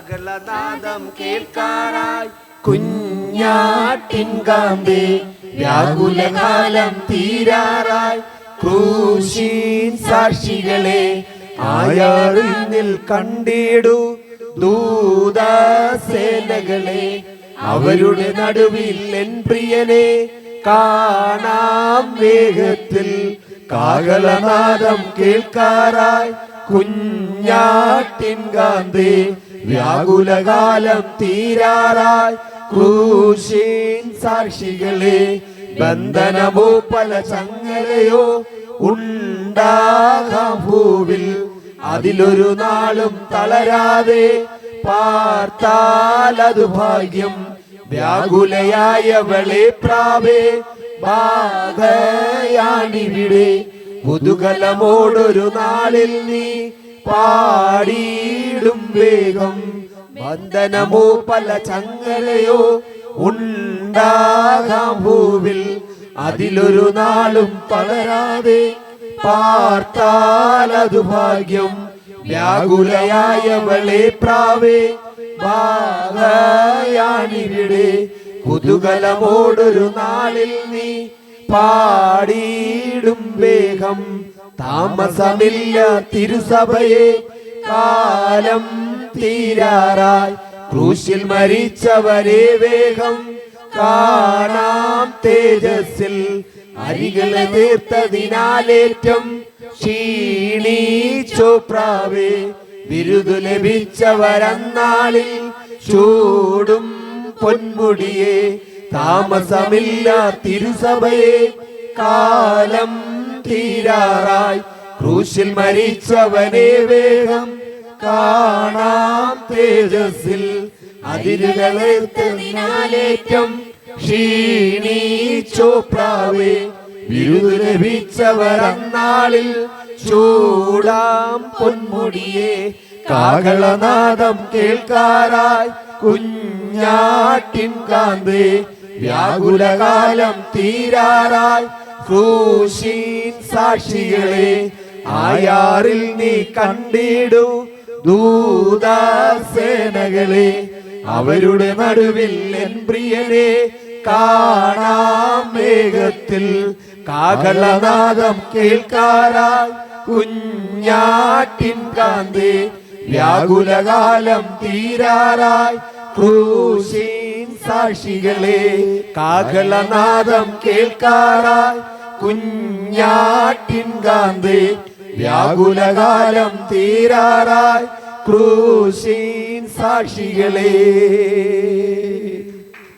നാദം കേൾക്കാറായി. കുഞ്ഞാട്ടിൻ കാമ്പേ വ്യാകുലകാലം തീരാറായി. ക്രൂശീൻ സാക്ഷികളെ ആയാറിൽ കണ്ടിടൂ. ദൂതസേനകളെ അവരുടെ നടുവിൽ എൻ പ്രിയനെ കാണാം വേഗത്തിൽ. കാകലനാദം കേൾക്കാറായി. കുഞ്ഞാട്ടിൻ കാന്തി വ്യാകുലകാലം തീരാറായി. ക്രൂശീൻ സാക്ഷികളെ ബന്ധനമോ പല ചങ്ങലയോ ഉണ്ടാകാം ഭൂവിൽ. അതിലൊരു നാളും തളരാതെ പാർത്താലതു ഭാഗ്യം. വ്യാകുലയായവളെ പ്രാവേ ബാധയാണിവിടെ. പുതുകലമോടൊരു നാളിൽ നീ പാടിയിടും വേഗം. വന്ദനമോ പല ചങ്ങലയോ ഉണ്ടാകാം ഭൂവിൽ. അതിലൊരു നാളും പകരാതെ പാർത്താലതു ഭാഗ്യം. വ്യാകുലയായവളെ പ്രാവേ ഭാഗയാണിവിടെ കുതുകലമോടൊരു നാളിൽ നീ പാടിയിടും വേഗം. താമസമില്ല തിരുസഭയെ. കാലം തീരാറായി. ക്രൂശിൽ മരിച്ചവരെ വേഗം കാണാം തേജസ്സിൽ. അരികളെ തീർത്തതിനാലേറ്റം ക്ഷീണിച്ചോ പ്രാവേ ബിരുദു ലഭിച്ചവരന്നാളിൽ ചൂടും പൊന്മുടിയെ. താമസമില്ല തിരുസഭയെ. കാലം തീരാറായി. ക്രൂശിൽ മരിച്ചവനെ വേഗം കാണാം തേജസ്സിൽ. അതിരുകളേറ്റം ക്ഷീണീച്ചോപ്രാവേ. പ്രാവേ ബിരുദു ലഭിച്ചവരന്നാളിൽ ചൂടാം പൊന്മുടിയെ. കാകളനാദം കേൾക്കാറായി. കുഞ്ഞാട്ടിൻ കാന്തേ. വ്യാകുലകാലം തീരാറായി. ക്രൂശീൻ സാക്ഷികളെ ആയാറിൽ നീ കണ്ടിടൂ. ദൂതാസേനകളെ അവരുടെ നടുവിൽ എൻ പ്രിയനെ കാണാം മേഘത്തിൽ. കാകളനാദം കേൾക്കാറായി. കുഞ്ഞാട്ടിൻ കാന്തേ വ്യാകുലകാലം തീരാറായി. ക്രൂശീൻ സാക്ഷികളെ കാഹളനാദം കേൾക്കാറായി. കുഞ്ഞാട്ടിൻ കാന്തേ വ്യാകുലകാലം തീരാറായി. ക്രൂശീൻ സാക്ഷികളെ.